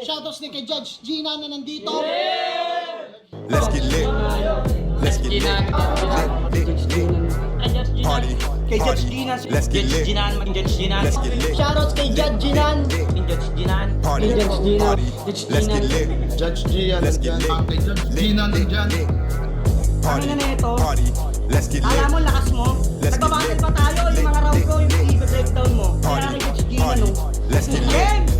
Shoutouts din kay Judge Gina na nandito. Let's get lit. Let's get lit. Lit, lit, lit. Party. Kay Judge. Ginan. Let's get lit. Ginan, maging Judge Ginan. Let's get lit. Shoutouts kay Judge Ginan. Maging Judge Ginan. Party. Judge Gina. Let's get Gina. lit. Judge Gian Let's get lit. Kay Judge Gina lit. Party. Ano na ito? Party. Let's get lit. mo, lakas mo. Lit. pa tayo. Yung mga round ko, yung i-breakdown mo. Kaya Party. kay Judge Ginan, Party. Let's get lit.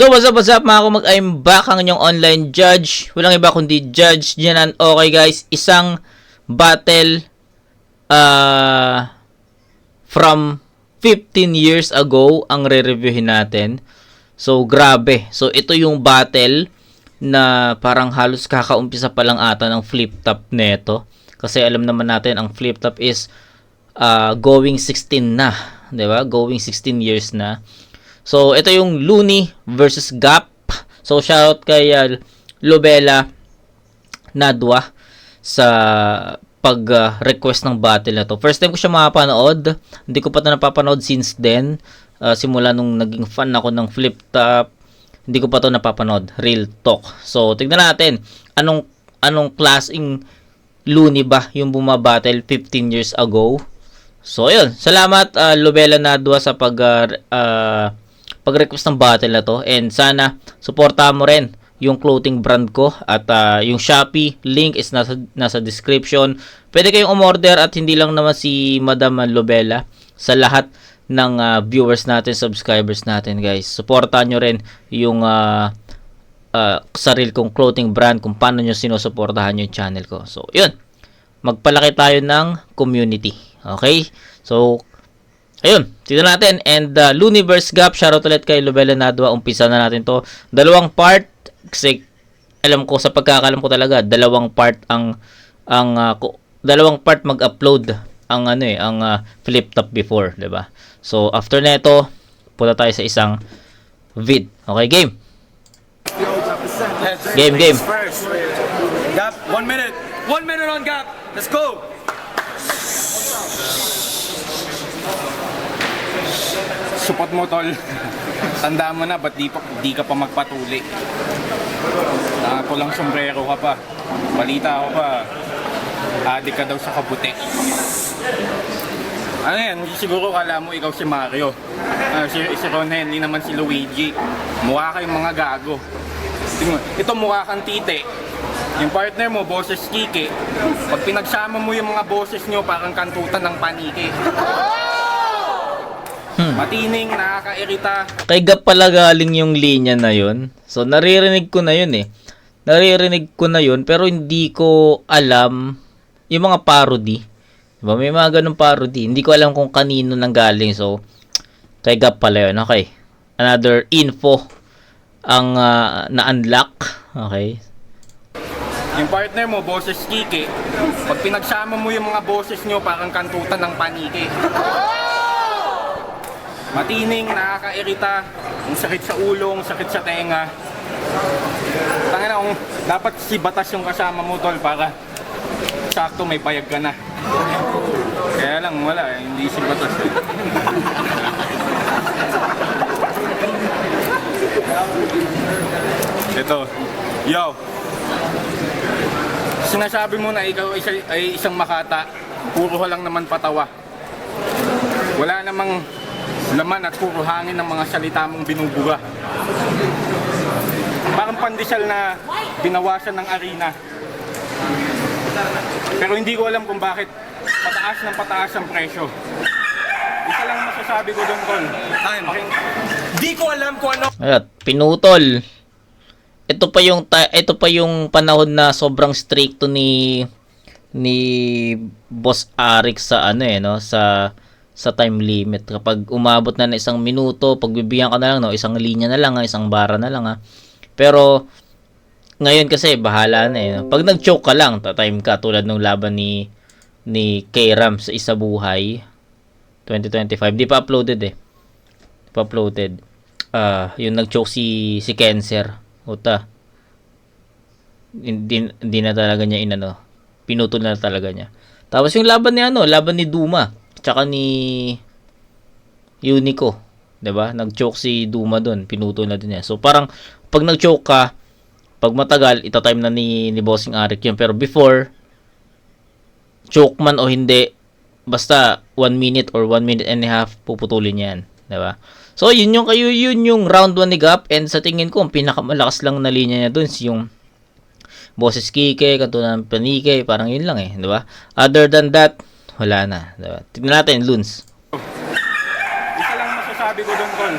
So what's up, what's up mga kumag I'm back ang inyong online judge. Walang iba kundi judge Janan. Okay guys, isang battle uh, from 15 years ago ang re-reviewin natin. So grabe. So ito yung battle na parang halos kakaumpisa pa lang ata ng flip top neto. Kasi alam naman natin ang flip top is uh, going 16 na, 'di ba? Going 16 years na. So, ito yung Looney versus Gap. So, shoutout kay uh, Lobela Nadwa sa pag-request ng battle na to. First time ko siya mapapanood. Hindi ko pa ito napapanood since then. Uh, simula nung naging fan ako ng flip top. Hindi ko pa to napapanood. Real talk. So, tignan natin. Anong, anong klaseng Looney ba yung bumabattle 15 years ago? So, ayun. Salamat, uh, Lobela Nadwa sa pag, uh, uh, pag-request ng battle na to. And sana, suportahan mo rin yung clothing brand ko. At uh, yung Shopee, link is nasa, nasa description. Pwede kayong umorder at hindi lang naman si Madam Lobela sa lahat ng uh, viewers natin, subscribers natin, guys. Suportahan nyo rin yung uh, uh, sarili kong clothing brand kung paano nyo sinusuportahan yung channel ko. So, yun magpalaki tayo ng community. Okay? So, ayun, tignan natin. And uh, Looniverse Gap, shoutout ulit kay Lubela Nadwa. Umpisa na natin to. Dalawang part, kasi alam ko, sa pagkakalam ko talaga, dalawang part ang, ang, uh, dalawang part mag-upload ang ano eh, ang uh, flip top before, 'di ba? So, after nito, punta tayo sa isang vid. Okay, game. Game, game. Gap, one minute. One minute on gap. Let's go. Support mo, tol. Tandaan mo na, ba't di, pa, di ka pa magpatuli? Nakapulang sombrero ka pa. Balita ako pa. Adik ka daw sa kabuti. Ano yan, siguro kala mo ikaw si Mario. Ah, si, si Ron Henley naman si Luigi. Mukha kayong mga gago. Tingnan ito mukha kang tite. Yung partner mo, boses Kike. Pag pinagsama mo yung mga boses nyo, parang kantutan ng panike. Matining, nakakairita. Kay Gap pala galing yung linya na yun. So, naririnig ko na yun eh. Naririnig ko na yun, pero hindi ko alam yung mga parody. Diba? May mga ganun parody. Hindi ko alam kung kanino nang galing. So, kay Gap pala yun. Okay. Another info ang ah, na-unlock. Okay. Yung partner mo, boses Kike. Pag pinagsama mo yung mga boses nyo, parang kantutan ng panike. Matining, nakakairita. Ang sakit sa ulo, ang sakit sa tenga. Tangina, kung dapat si Batas yung kasama mo, tol, para sakto may payag ka na. Kaya lang, wala, eh, hindi si Batas. Eh. Ito, yo, sinasabi mo na ikaw ay, ay isang makata, puro ka lang naman patawa. Wala namang laman at puro hangin ng mga salita mong binubuga. Parang pandesal na binawasan ng arena. Pero hindi ko alam kung bakit pataas ng pataas ang presyo. Isa lang masasabi ko doon, Tol. Di ko alam kung ano Ayun, pinutol. Ito pa yung ta- ito pa yung panahon na sobrang stricto ni ni Boss Arik sa ano eh no sa sa time limit. Kapag umabot na ng isang minuto, pagbibigyan ka na lang, no, isang linya na lang, ha, isang bara na lang, ha. Pero, ngayon kasi, bahala na eh. no? Pag nag-choke ka lang, ta-time ka, tulad ng laban ni ni K-Ram sa Isa Buhay 2025. Di pa uploaded eh. Di pa uploaded. Ah, yung nag-choke si, si Cancer. Uta. Hindi, hindi na talaga niya inano. Pinutol na talaga niya. Tapos yung laban ni ano, laban ni Duma, tsaka ni Unico, 'di ba? Nag-choke si Duma doon, pinutol na din niya. So parang pag nag-choke ka, pag matagal, ita-time na ni ni Bossing Arik yun. Pero before choke man o hindi, basta 1 minute or 1 minute and a half puputulin yan, 'di ba? So yun yung kayo yun yung round 1 ni Gap and sa tingin ko ang pinakamalakas lang na linya niya doon si yung boses Kike, katulad ng Panike, parang yun lang eh, di ba? Other than that, wala na, di ba? Tignan natin, Loons. Isa lang masasabi ko doon, Tol.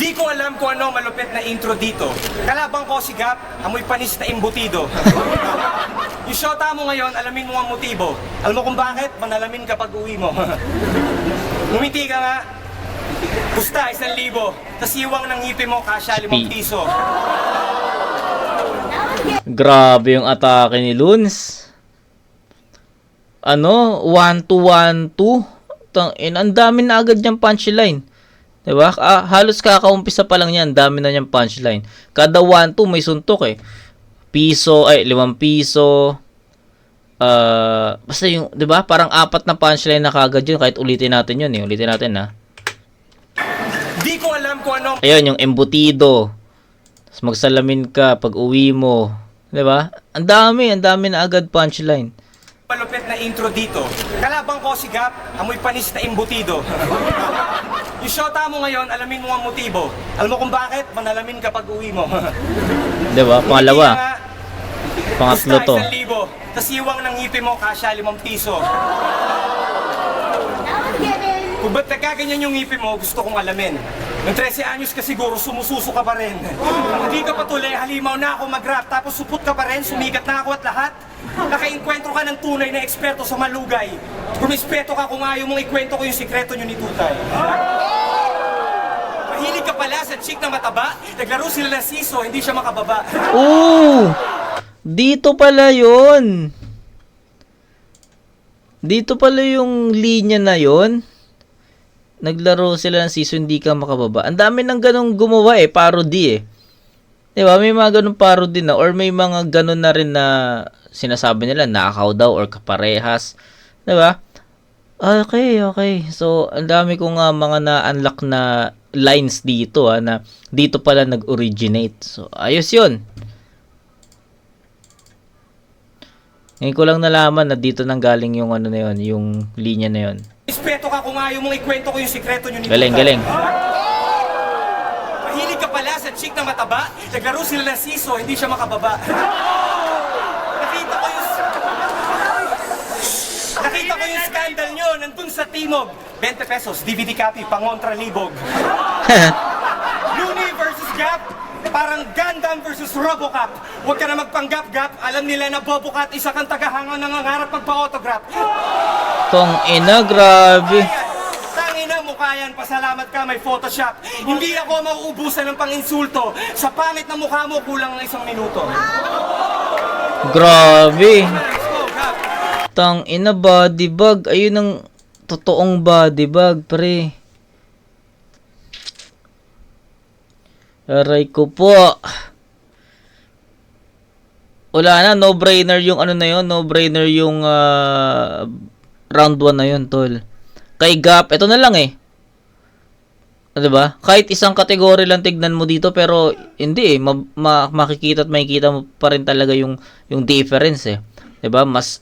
Di ko alam kung ano ang malupit na intro dito. Kalabang ko si Gap, amoy panis na imbutido. yung shota mo ngayon, alamin mo ang motibo. Alam mo kung bakit? Manalamin kapag uwi mo. Ngumiti ka nga. Pusta, isang libo. Kasiwang ng ngipi mo, kasya limang piso. Grabe yung atake ni Loons. Ano? 1-2-1-2. Tang in, ang dami na agad niyang punchline. 'Di ba? Ah, halos kakaumpisa pa lang niyan, dami na niyang punchline. Kada 1-2 may suntok eh. Piso, ay 5 piso. Ah, basta yung, 'di ba? Parang apat na punchline na kagad yun kahit ulitin natin yun eh. Ulitin natin ha. Di ko alam kung ano Ayun, yung embutido. Tapos magsalamin ka pag uwi mo. 'Di ba? Ang dami, ang dami na agad punchline. malupit na intro dito. Kalabang ko si Gap, amoy panis na imbutido. yung shota mo ngayon, alamin mo ang motibo. Alam mo kung bakit? Manalamin kapag uwi mo. 'Di ba? Pangalawa, pangatlo Basta to. isang libo. Kasiwang ng ngipin mo, kasya limang piso. Kung ba't nagkaganyan yung ngipin mo, gusto kong alamin. Nung 13 anyos ka siguro, sumususo ka pa rin. Hindi ka patuloy, halimaw na ako mag-rap, tapos supot ka pa rin, sumikat na ako at lahat. Nakainkwentro ka ng tunay na eksperto sa malugay. Kumispeto ka kung ayaw mong ikwento ko yung sikreto nyo ni Tutay. Mahilig ka pala sa chick na mataba, naglaro sila ng siso, hindi siya makababa. Oo! Dito pala 'yon. Dito pala yung linya na 'yon. Naglaro sila ng season hindi ka makababa. Ang dami ng ganong gumawa eh, parody eh. 'Di ba? May mga ganong parody na or may mga ganon na rin na sinasabi nila nakaw daw or kaparehas. 'Di ba? Okay, okay. So, ang dami ko nga mga na-unlock na lines dito ah, na dito pala nag-originate. So, ayos 'yun. Ngayon ko lang nalaman na dito nang galing yung ano na yun, yung linya na yun. Respeto ka kung ayaw mong ikwento ko yung sikreto nyo ni Galing, Tutay. galing. Mahilig ka pala sa chick na mataba, naglaro sila ng siso, hindi siya makababa. Nakita ko yung... Nakita ko yung scandal nyo nandun sa Timog. 20 pesos, DVD copy, pangontra libog. Looney versus Gap, parang Gundam versus Robocop. Huwag ka na magpanggap-gap, alam nila na Bobocat, isa kang tagahangan ng nangarap magpa-autograph. Tong ina, grabe. Tangina mukha yan, pasalamat ka may Photoshop. Hindi ako mauubusan ng pang-insulto. Sa pangit na mukha mo, kulang ng isang minuto. Grabe. Tang ina body bag. Ayun ang totoong body bag, pre. Aray ko po. Wala na, no-brainer yung ano na yun, no-brainer yung ah, round 1 na yun, tol. Kay Gap, ito na lang eh. Ah, 'di ba? Kahit isang kategory lang tignan mo dito pero hindi eh ma- ma- makikita at makikita mo pa rin talaga yung yung difference eh. 'Di ba? Mas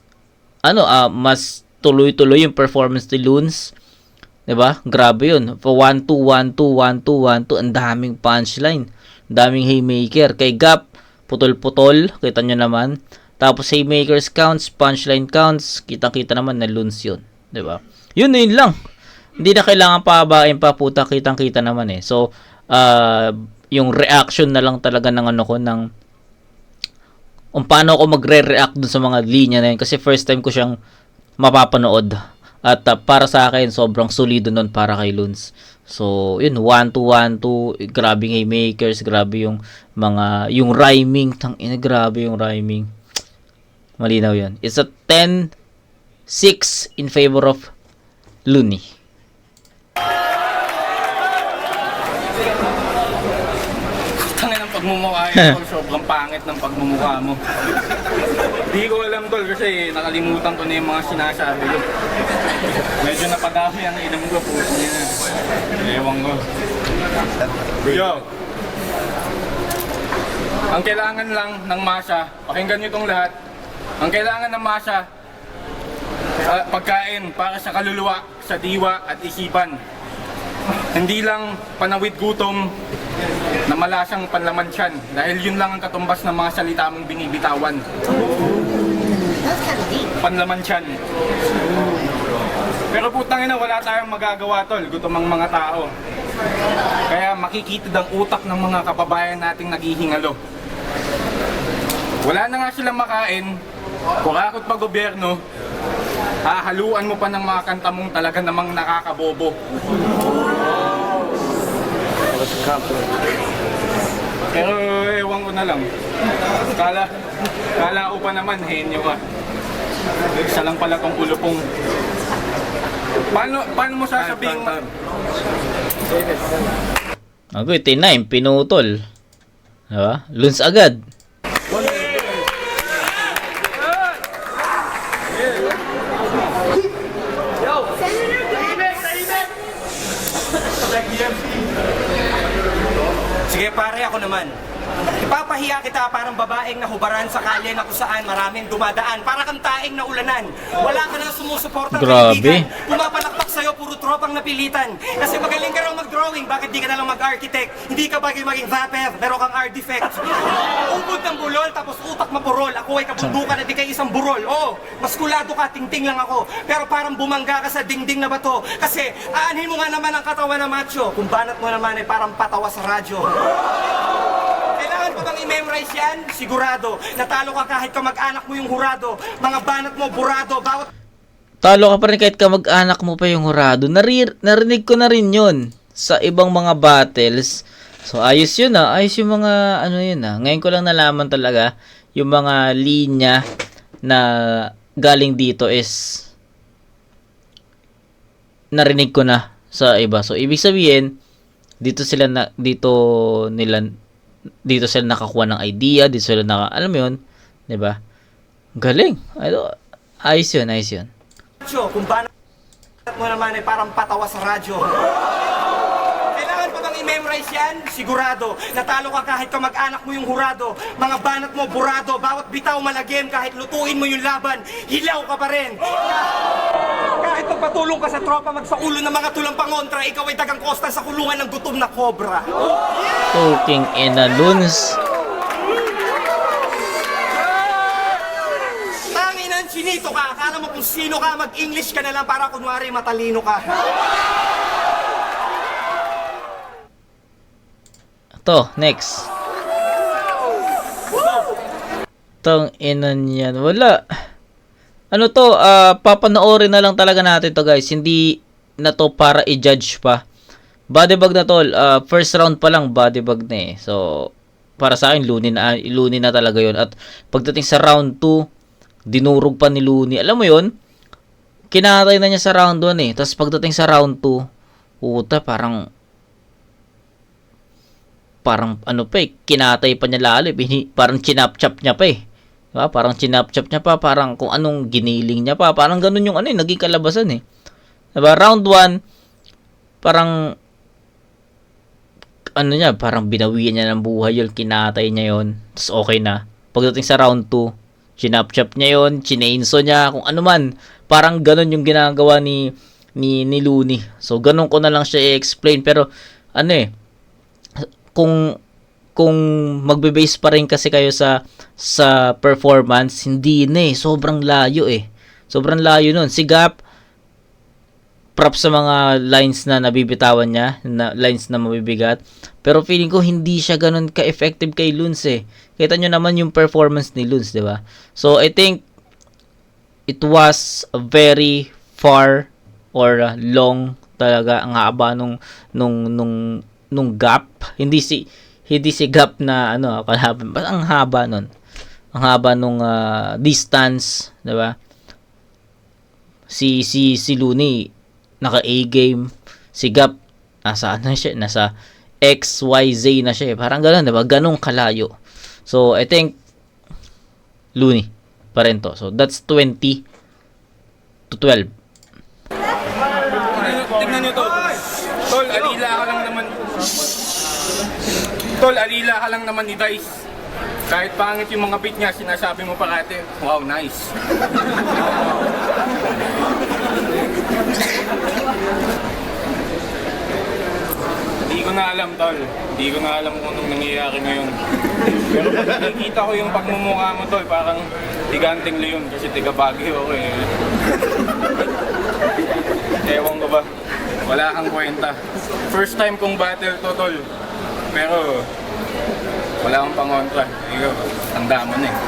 ano ah mas tuloy-tuloy yung performance ni Loons. 'Di ba? Grabe 'yun. For 1 2 1 2 1 2 1 2 ang daming punchline. Daming haymaker kay Gap putol-putol, kita nyo naman. Tapos haymakers counts, punchline counts, kitang-kita naman na Loons 'yun, ba? Yun na yun lang hindi na kailangan pahabain pa puta kitang-kita naman eh. So, uh, yung reaction na lang talaga ng ano ko ng kung paano ako magre-react dun sa mga linya na yun kasi first time ko siyang mapapanood At uh, para sa akin, sobrang solido nun para kay Luns. So, yun, 1 to 1 to, grabe ng makers, grabe yung mga, yung rhyming, tang ina, grabe yung rhyming. Malinaw yun. It's a 10-6 in favor of Looney. Tangin ang pagmumukha yun, tol. Sobrang pangit ng pagmumukha mo. Hindi ko alam, tol, kasi nakalimutan ko na yung mga sinasabi ko. Medyo napadami ang inom ko, puso niya. Ewan ko. Yo! Ang kailangan lang ng masa, pakinggan nyo itong lahat. Ang kailangan ng masa, ah, pagkain para sa kaluluwa, sa diwa at isipan. Hindi lang panawid gutom na malasang panlaman tiyan dahil yun lang ang katumbas ng mga salita mong binibitawan. Panlaman tiyan. Pero putang ina, wala tayong magagawa tol, gutom ang mga tao. Kaya makikitid ang utak ng mga kababayan nating naghihingalo. Wala na nga silang makain, kurakot pa gobyerno, hahaluan mo pa ng mga kanta mong talaga namang nakakabobo. Pero ewan ko na lang. Kala, kala ko pa naman, henyo ka. Isa lang pala tong ulo pong... Paano, paano mo sasabihin... Ako, 89, pinutol. Diba? Luns agad. Pare, ako naman. Ipapahiya kita parang babaeng nahubaran sa kalye na kung saan maraming dumadaan. Para kang taing na ulanan. Wala ka nang sumusuportang Grabe. kaibigan. Pumapalakpak sa'yo, puro tropang napilitan. Kasi magaling ka raw mag-drawing, bakit di ka na lang mag-architect? Hindi ka bagay maging vapor, pero kang art defect. Ubod ng bulol, tapos utak mapurol. Ako ay kabundukan at di kay isang burol. Oo, maskulado ka, tingting lang ako. Pero parang bumangga ka sa dingding na bato. Kasi aanhin mo nga naman ang katawan na macho. Kung banat mo naman ay parang patawa sa radyo. Kailangan ko bang i-memorize yan? Sigurado. Natalo ka kahit kamag-anak mo yung hurado. Mga banat mo, burado. Bawat Talo ka pa rin kahit kamag-anak mo pa yung hurado. Narir narinig ko na rin yun sa ibang mga battles. So, ayos yun ah. Ayos yung mga, ano yun ah. Ngayon ko lang nalaman talaga yung mga linya na galing dito is narinig ko na sa iba. So, ibig sabihin, dito sila na, dito nila, dito sila nakakuha ng idea, dito sila naka, alam mo yun, 'di ba? Galing. Ayos yun, ayos yun. kung banat mo naman ay parang patawa sa radyo. I-memorize yan? Sigurado. Natalo ka kahit kamag-anak mo yung hurado. Mga banat mo, burado. Bawat bitaw malagim, kahit lutuin mo yung laban, hilaw ka pa rin. Kahit magpatulong ka sa tropa, magsaulo ng mga tulang pangontra, ikaw ay dagang kosta sa kulungan ng gutom na kobra. Fucking ina luns. Tanginan, sinito ka. Akala mo kung sino ka, mag-English ka na lang para kunwari matalino ka. To, next. Tong ina niyan. Wala. Ano to, ah papanoorin na lang talaga natin to guys. Hindi na to para i-judge pa. Body bag na tol, ah, first round pa lang body bag na eh. So, para sa akin, Looney na, Looney na talaga yon At pagdating sa round 2, dinurog pa ni Looney. Alam mo yon kinatay na niya sa round 1 eh. Tapos pagdating sa round 2, puta, parang parang ano pa eh, kinatay pa niya lalo, eh. Parang chinap-chap niya pa eh. Diba? Parang chinap-chap niya pa, parang kung anong giniling niya pa, parang ganun yung ano eh, naging kalabasan eh. Diba? Round 1, parang ano niya, parang binawian niya ng buhay yun, kinatay niya yon tapos okay na. Pagdating sa round 2, chinap-chap niya yon chinainso niya, kung ano man, parang ganun yung ginagawa ni ni, ni Looney. So, ganun ko na lang siya i-explain, pero ano eh, kung kung magbe-base pa rin kasi kayo sa sa performance, hindi na eh. Sobrang layo eh. Sobrang layo nun. Si Gap, props sa mga lines na nabibitawan niya, na lines na mabibigat. Pero feeling ko hindi siya ganun ka-effective kay Luns eh. Kita nyo naman yung performance ni Luns, di ba? So, I think it was very far or uh, long talaga ang haba nung nung nung nung gap hindi si hindi si gap na ano kalaban basta ang haba nun ang haba nung ah, distance 'di ba si si si Looney naka A game si Gap nasa ano siya nasa XYZ na siya eh. parang ganoon 'di ba ganong kalayo so I think Looney pa rin to so that's 20 to 12 Tingnan nyo to. Tol, naman. Tol, alila ka lang naman ni Dice. Kahit pangit yung mga beat niya, sinasabi mo parati, wow, nice. Hindi ko na alam, Tol. Hindi ko na alam kung anong nangyayari ngayon. Pero pag nakikita ko yung pagmumukha mo, Tol, parang tiganting leon kasi tiga Baguio ako eh. Ewan ko ba? Wala kang kwenta. First time kong battle to, tol. Pero, wala akong pangontra. Ikaw, tanda mo na eh.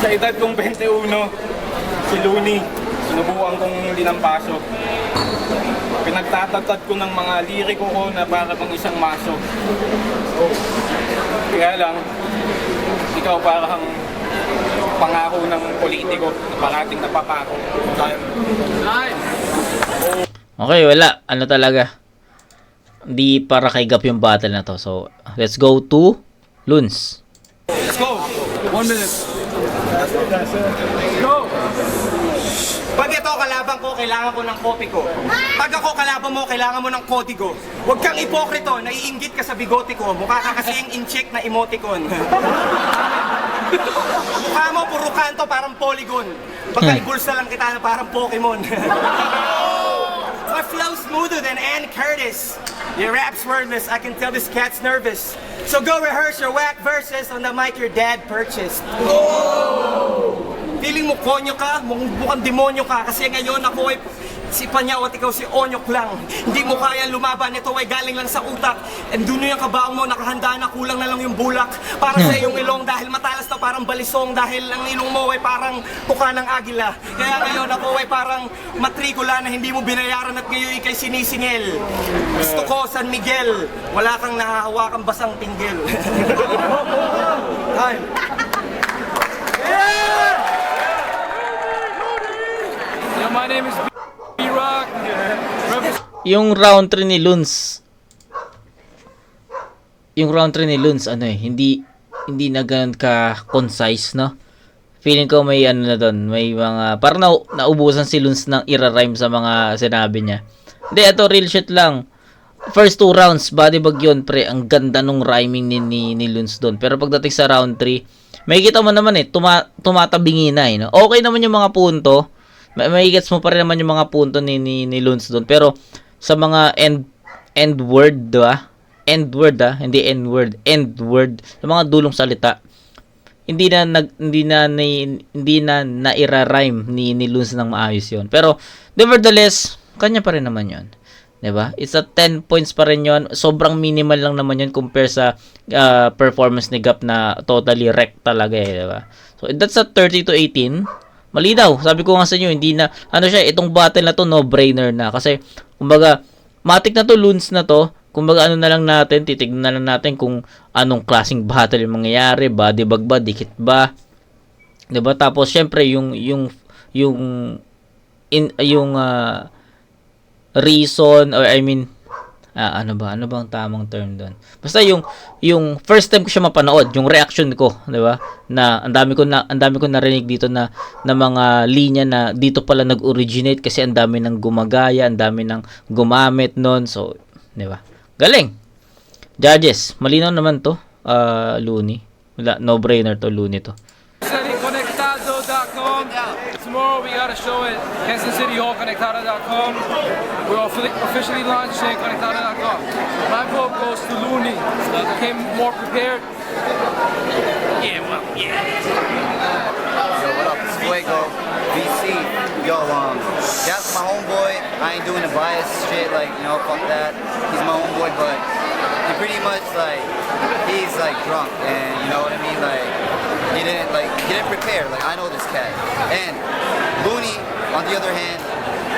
Sa edad kong 21, si Looney, sinubukan kong dinampaso. Pinagtatatad ko ng mga liriko ko na para bang isang maso. Kaya lang, ikaw parang pangako ng politiko na parating napapako. Okay, wala. Ano talaga? Hindi para kay Gap yung battle na to. So, let's go to Luns. Let's go! One minute. Go! Pag ito kalaban ko, kailangan ko ng kopi ko. Pag ako kalaban mo, kailangan mo ng kodigo. Huwag kang ipokrito, naiinggit ka sa bigote ko. Mukha ka kasi yung in-check na emoticon. Mukha mo, puro kanto, parang polygon. Baka ibulsa lang kita na parang Pokemon. My flow smoother than Ann Curtis. Your rap's wordless, I can tell this cat's nervous. So go rehearse your whack verses on the mic your dad purchased. Feeling mo konyo ka, mukhang mukhang demonyo ka kasi ngayon ako ay si Panyaw at ikaw si Onyok lang. Hindi mo kaya lumaban, ito ay galing lang sa utak. And doon yung kabaong mo, nakahanda na, kulang na lang yung bulak. Para sa iyong ilong dahil matalas na parang balisong dahil ang ilong mo ay parang tuka ng agila. Kaya ngayon ako ay parang matrikula na hindi mo binayaran at ngayon ikay sinisingil. Gusto ko San Miguel, wala kang nahahawakang basang pinggil. Time. Yeah, my name is. Yung round 3 ni Luns. Yung round 3 ni Luns, ano eh, hindi hindi na ganun ka concise, no? Feeling ko may ano na doon, may mga parang na, naubusan si Luns ng ira-rhyme sa mga sinabi niya. Hindi, ito real shit lang. First two rounds, body bag yun, pre. Ang ganda nung rhyming ni, ni, ni Luns doon. Pero pagdating sa round 3, may kita mo naman eh, tuma, tumatabingi na eh. No? Okay naman yung mga punto. May, gets mo pa rin naman yung mga punto ni, ni, ni Luns doon. Pero sa mga end, end word, di ba? End word ah, hindi end word, end word. Sa mga dulong salita, hindi na nag hindi na ni, hindi na naira-rhyme ni ni Luns ng maayos 'yon. Pero nevertheless, kanya pa rin naman 'yon. 'Di ba? It's a 10 points pa rin 'yon. Sobrang minimal lang naman 'yon compare sa uh, performance ni Gap na totally wreck talaga eh, 'di ba? So that's a 30 to 18. Malinaw. Sabi ko nga sa inyo, hindi na ano siya, itong battle na to no-brainer na kasi kumbaga matik na to Luns na to. Kumbaga ano na lang natin, titignan na lang natin kung anong klaseng battle yung mangyayari, body bag ba, dikit ba. ba? Tapos syempre yung yung yung in yung ah, reason or I mean ah, ano ba? Ano bang tamang term doon? Basta yung yung first time ko siya mapanood, yung reaction ko, 'di ba? Na ang dami ko na ang dami ko narinig dito na na mga linya na dito pala nag-originate kasi ang dami nang gumagaya, ang dami nang gumamit noon. So, 'di ba? Galing. Judges, malinaw naman to. Ah, Looney. Wala, no-brainer to Looney to. Show at Kansas City Hall, Conectado.com. We're offi- officially launching Conectado.com. My vote goes to Looney. So I came more prepared. Yeah, well, yeah. Yo, what up? It's Fuego. Yo, um, that's my homeboy. I ain't doing the bias shit, like, you know, fuck that. He's my homeboy, but if pretty much like he's like drunk, and you know what I mean. Like he didn't like he didn't prepare. Like I know this cat. And on the other hand,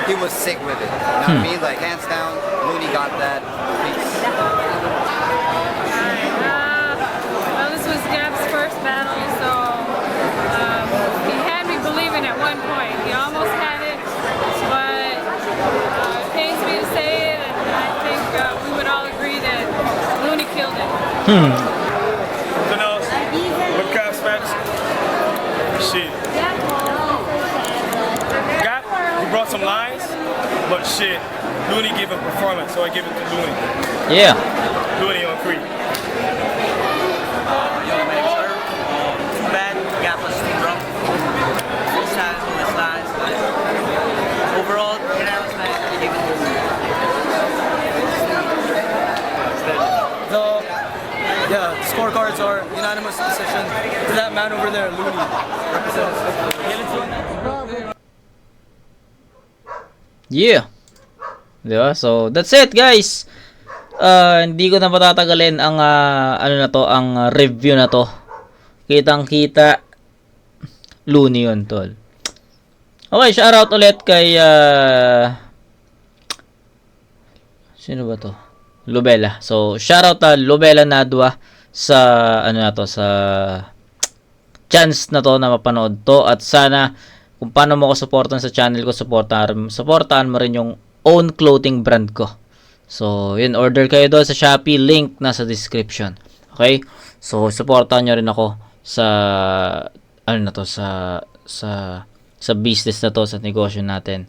he was sick with it. You know what I mean? Like hands down, Looney got that. Peace. Uh, well, this was Gab's first battle, so um, he had me believing at one point. He almost had it, but uh, it pains me to say it, and I think uh, we would all agree that Looney killed it. So some lines, but shit, Looney gave a performance, so I give it to Looney. Yeah. Looney on three. Yo, my name's Herb. Too bad Gap was too drunk. So sad for his lines, but overall, unanimous night. I give it to The yeah, scorecards are unanimous decision to that man over there, Looney. Yeah. Di ba? So, that's it, guys. Uh, hindi ko na patatagalin ang ah, ano na to, ang ah, review na to. Kitang-kita Looney yun, tol. Okay, shoutout ulit kay ah, Sino ba to? Lubela. So, shoutout na Lubela Nadwa sa ano na to sa chance na to na mapanood to at sana kung paano mo ko supportan sa channel ko, supportahan, supportahan mo rin yung own clothing brand ko. So, yun, order kayo doon sa Shopee, link nasa description. Okay? So, supportahan nyo rin ako sa, ano na to, sa, sa, sa business na to, sa negosyo natin.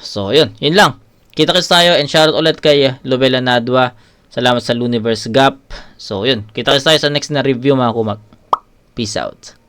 So, yun, yun lang. Kita-kits tayo and shoutout ulit kay Lovella Nadwa. Salamat sa Luniverse Gap. So, yun, kita-kits tayo sa next na review mga kumag. Peace out.